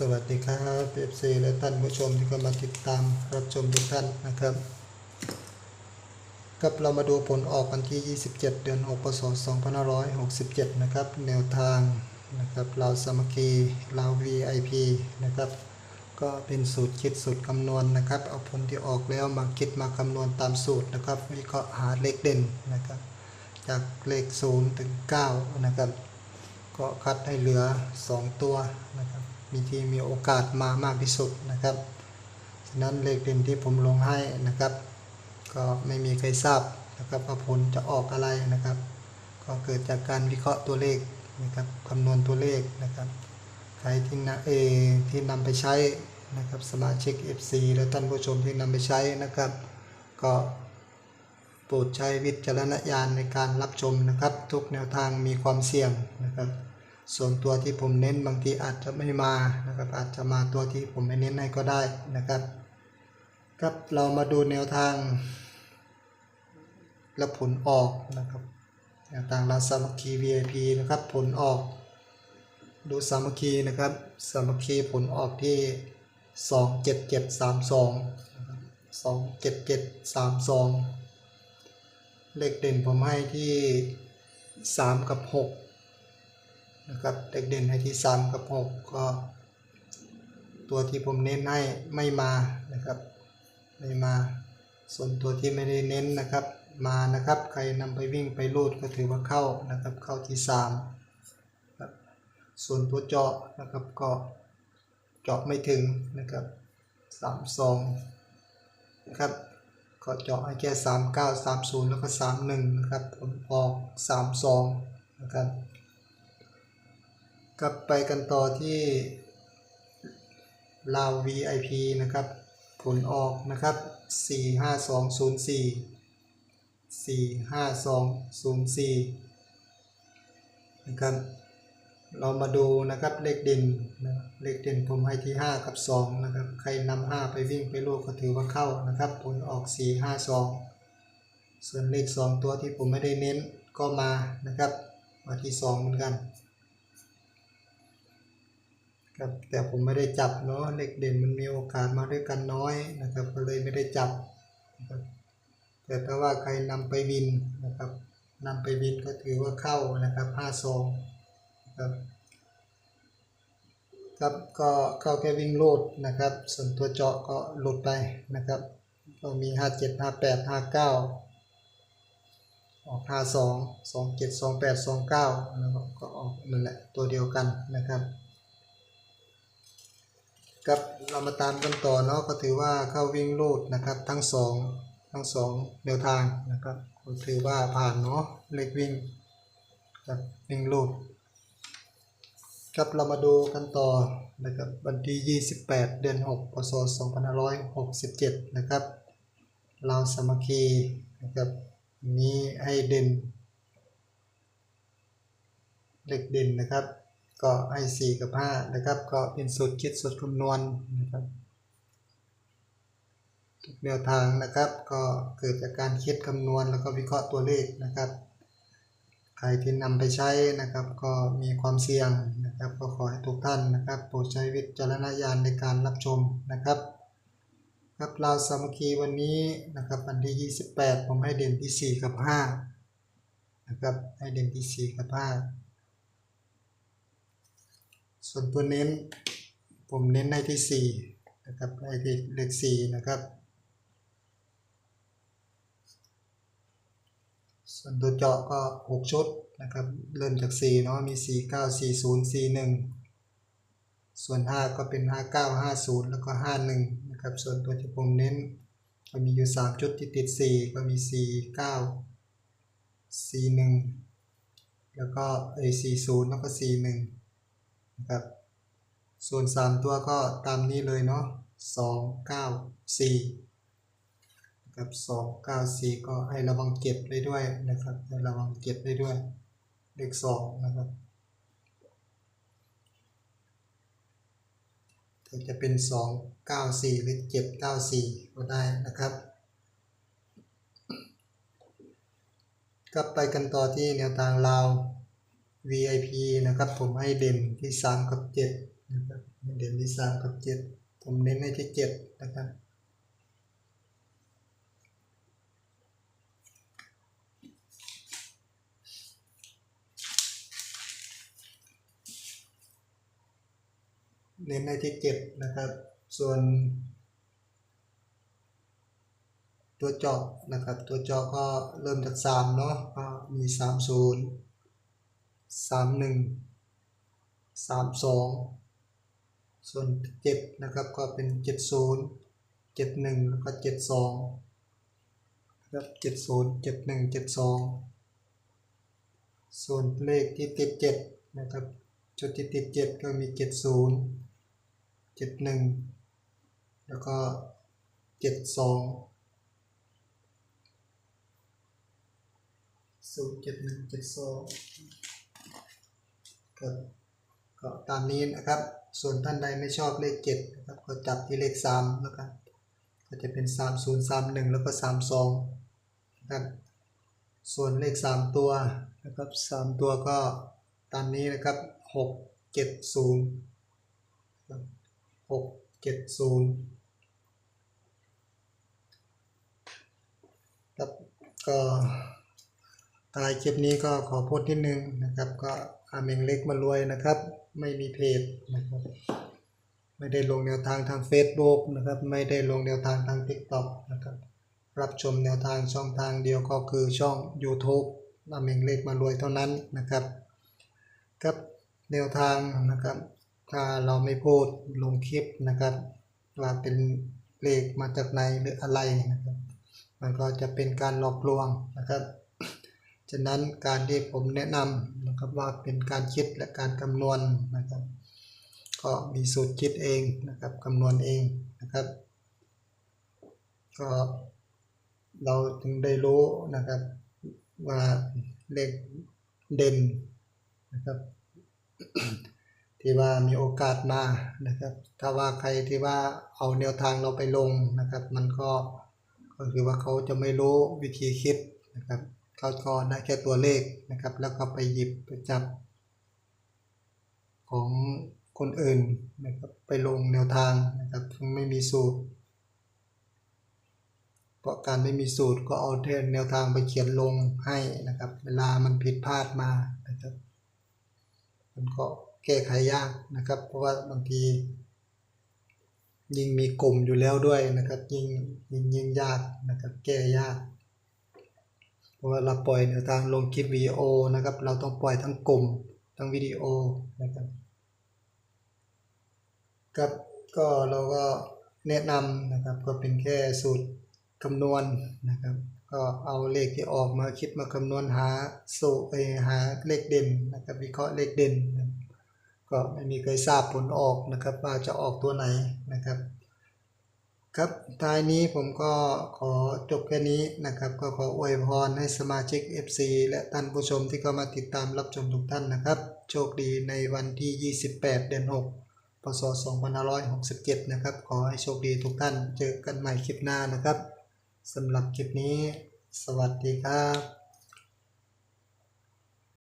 สวัสดีครับเอฟซีและท่านผู้ชมที่เข้ามาติดตามรับชมทุกท่านนะครับครับเรามาดูผลออกวันที่ 27 เดือน6พศ2567 นะครับแนวทางนะครับเราสมัคคีเรา VIP นะครับก็เป็นสูตรคิดสูตรคำนวณนะครับ เอาผลที่ออกแล้วมาคิดมาคำนวณตามสูตรนะครับ วิเคราะห์หาเลขเด่นนะครับ จากเลข 0 ถึง 9 นะครับ ก็คัดให้เหลือ 2 ตัวนะครับ มีที่มีโอกาสมามากที่สุดนะครับฉะนั้นเลขเด่นที่ผมลงให้นะครับ ก็ไม่มีใครทราบนะครับว่าผลจะออกอะไรนะครับ ก็เกิดจากการวิเคราะห์ตัวเลขนะครับคำนวณตัวเลขนะครับใครที่นะเออที่นำไปใช้นะครับสมาชิก FC และท่านผู้ชมที่นำไปใช้นะครับ ก็โปรดใช้วิจารณญาณในการรับชมนะครับ ทุกแนวทางมีความเสี่ยงนะครับ ส่วนตัวที่ผมเน้นบางทีอาจจะไม่มานะครับอาจจะมาตัวที่ผมไม่เน้นให้ก็ได้นะครับครับเรามาดูแนวทาง และผลออกนะครับแนวทางราสามัคคี VIP นะครับผลออก ดูสามัคคีนะครับสามัคคีผลออกที่สองเจ็ดเจ็ดสามสองสองเจ็ดเจ็ดสามสองเลขเด่นผมให้ที่สามกับหก นะครับเลขเด่นให้ที่สามกับหกก็ ตัวที่ผมเน้นให้ไม่มานะครับไม่มา ส่วนตัวที่ไม่ได้เน้นนะครับ มานะครับใครนำไปวิ่งไปรูดก็ถือว่าเข้านะครับเข้าที่สามส่วนตัวเจาะนะครับก็เจาะไม่ถึงนะครับสามสองนะครับก็เจาะให้แค่สามเก้าสามศูนย์แล้วก็สามหนึ่งนะครับผลออกสามสองนะครับ กลับไปกันต่อที่ลาว VIP นะครับ ผลออกนะครับ 4 5 2 0 4 4 5 2 0 4 นะครับ เรามาดูนะครับเลขเด่นนะเลขเด่นผมให้ที่ 5 กับ 2 นะครับ ใครนำ5ไปวิ่งไปลูกก็ถือว่าเข้านะครับ ผลออก 4 5 2 ส่วนเลข 2 ตัวที่ผมไม่ได้เน้นก็มานะครับมาที่ 2 เหมือนกัน ครับแต่ผมไม่ได้จับเนาะเลขเด่นมันมีโอกาสมาด้วยกันน้อยนะครับ ก็เลยไม่ได้จับนะครับแต่ถ้าว่าใครนำไปวินนะครับนำไปวินก็ถือว่าเข้านะครับห้าซองครับครับก็เข้าแค่วิ่งโลดนะครับ ส่วนตัวเจาะก็หลุดไปนะครับ ก็มีห้าเจ็ดห้าแปดห้าเก้าออกห้าสองสองเจ็ดสองแปดสองเก้าแล้วก็ออกนั่นแหละตัวเดียวกันนะครับ ครับเรามาตามกันต่อเนาะก็ถือว่าเข้าวิ่งลูดนะครับทั้งสองทั้งสองแนวทางนะครับก็ถือว่าผ่านเนาะเลขวิ่งครับวิ่งลูดครับเรามาดูกันต่อนะครับวันที่ 28 เดือน6พศ2567 นะครับเราสามัคคีนะครับนี้ให้เด่นเลขเด่นนะครับ ก็ให้สี่กับห้านะครับ ก็เป็นสูตรคิดสูตรคำนวณนะครับทุกแนวทางนะครับ ก็เกิดจากการคิดคำนวณแล้วก็วิเคราะห์ตัวเลขนะครับ ใครที่นำไปใช้นะครับ ก็มีความเสี่ยงนะครับ ก็ขอให้ทุกท่านนะครับ โปรดใช้วิจารณญาณในการรับชมนะครับครับเราสามัคคีวันนี้นะครับวันที่ 28 ผมให้เด่นที่ 4 กับ 5 นะครับให้เด่นที่ 4 กับ 5 ส่วนตัวเน้น ผมเน้นในที่ 4 นะครับในที่เลข4นะครับ ส่วนตัวเจาะก็ 6 ชุดนะครับ เริ่มจาก 4 เนาะมี 4 9 4 0 4 1 ส่วน 5 ก็เป็น 5 9 5 0 แล้วก็ 5 1 นะครับ ส่วนตัวที่ผมเน้น ก็มีอยู่3จุดที่ติด 4 ก็มี 4 9 4 1 แล้วก็เอ4 0 แล้วก็ 4 1 นะครับ ส่วน 3 ตัวก็ตามนี้เลยเนาะ2 9 4นะครับ2 9 4ก็ให้ระวังเจ็บได้ด้วยนะครับให้ระวังเจ็บได้ด้วยเลข2นะครับแต่จะเป็น2 9 4หรือ7 9 4ก็ได้นะครับก็ไปกันต่อที่แนวทางลาว VIP นะครับ ผมให้เด่นที่ 3 กับ7นะครับเด่นที่สามกับเจ็ดผมเน้นให้ที่เจ็ดนะครับเน้นในที่เจ็ดนะครับ ส่วน ตัวเจาะนะครับ ตัวเจาะก็เริ่มจากสามเนาะก็มีสามศูนย์ สามหนึ่งสามสองส่วนเจ็ดนะครับก็เป็นเจ็ดศูนย์เจ็ดหนึ่งแล้วก็เจ็ดสองนะครับเจ็ดศูนย์เจ็ดหนึ่งเจ็ดสองส่วนเลขที่ติดเจ็ดนะครับจุดที่ติดเจ็ดก็มีเจ็ดศูนย์เจ็ดหนึ่งแล้วก็เจ็ดสองศูนย์เจ็ดหนึ่งเจ็ดสอง ครับก็ตามนี้นะครับ ส่วนท่านใดไม่ชอบเลขเจ็ดนะครับก็จับที่เลขสามแล้วกันก็จะเป็นสามศูนย์สามหนึ่งแล้วก็สามสองนะครับส่วนเลขสามตัวนะครับสามตัวก็ตามนี้นะครับหกเจ็ดศูนย์หกเจ็ดศูนย์ครับก็ท้ายคลิปนี้ก็ขอพูดนิดนึงนะครับก็ อาเมงเล็กมารวยนะครับ ไม่มีเพจนะครับ ไม่ได้ลงแนวทางทาง Facebook นะครับ ไม่ได้ลงแนวทางทาง TikTok นะครับ รับชมแนวทางช่องทางเดียวก็คือช่อง YouTube นาเมงเลขมารวยเท่านั้นนะครับครับแนวทางนะครับ ถ้าเราไม่พูดลงคลิปนะครับว่าเป็นเลขมาจากไหนหรืออะไรนะครับ มันก็จะเป็นการหลอกลวงนะครับ ฉะนั้นการที่ผมแนะนำนะครับว่าเป็นการคิดและการคำนวณนะครับ ก็มีสูตรคิดเองนะครับคำนวณเองนะครับ ก็เราถึงได้รู้นะครับว่าเลขเด่นนะครับที่ว่ามีโอกาสมานะครับ ถ้าว่าใครที่ว่าเอาแนวทางเราไปลงนะครับ มันก็ก็คือว่าเขาจะไม่รู้วิธีคิดนะครับ เขาก็ได้แค่ตัวเลขนะครับ แล้วก็ไปหยิบไปจับ ของคนอื่นนะครับไปลงแนวทางนะครับซึ่งไม่มีสูตร เพราะการไม่มีสูตรก็เอาแทนแนวทางไปเขียนลงให้นะครับ เวลามันผิดพลาดมานะครับ มันก็แก้ไขยากนะครับ เพราะว่าบางที ยิ่งมีกลุ่มอยู่แล้วด้วยนะครับ ยิ่งยิ่งยิ่งยากนะครับ แก้ยาก เพราะว่าเราปล่อยแนวทางลงคลิปวิดีโอนะครับ เราต้องปล่อยทั้งกลุ่มทั้งวิดีโอนะครับครับก็เราก็แนะนำนะครับก็เป็นแค่สูตรคำนวณนะครับ ก็เอาเลขที่ออกมาคิดมาคำนวณหาสูตรหาเลขเด่นนะครับวิเคราะห์เลขเด่นนะก็ไม่มีใครทราบผลออกนะครับว่าจะออกตัวไหนนะครับ ครับท้ายนี้ผมก็ขอจบแค่นี้นะครับ ก็ขออวยพรให้สมาชิก FC และท่านผู้ชมที่เข้ามาติดตามรับชมทุกท่านนะครับ โชคดีในวันที่ 28 เดือน 6 พศ 2567 นะครับ ขอให้โชคดีทุกท่าน เจอกันใหม่คลิปหน้านะครับสำหรับคลิปนี้ สวัสดีครับ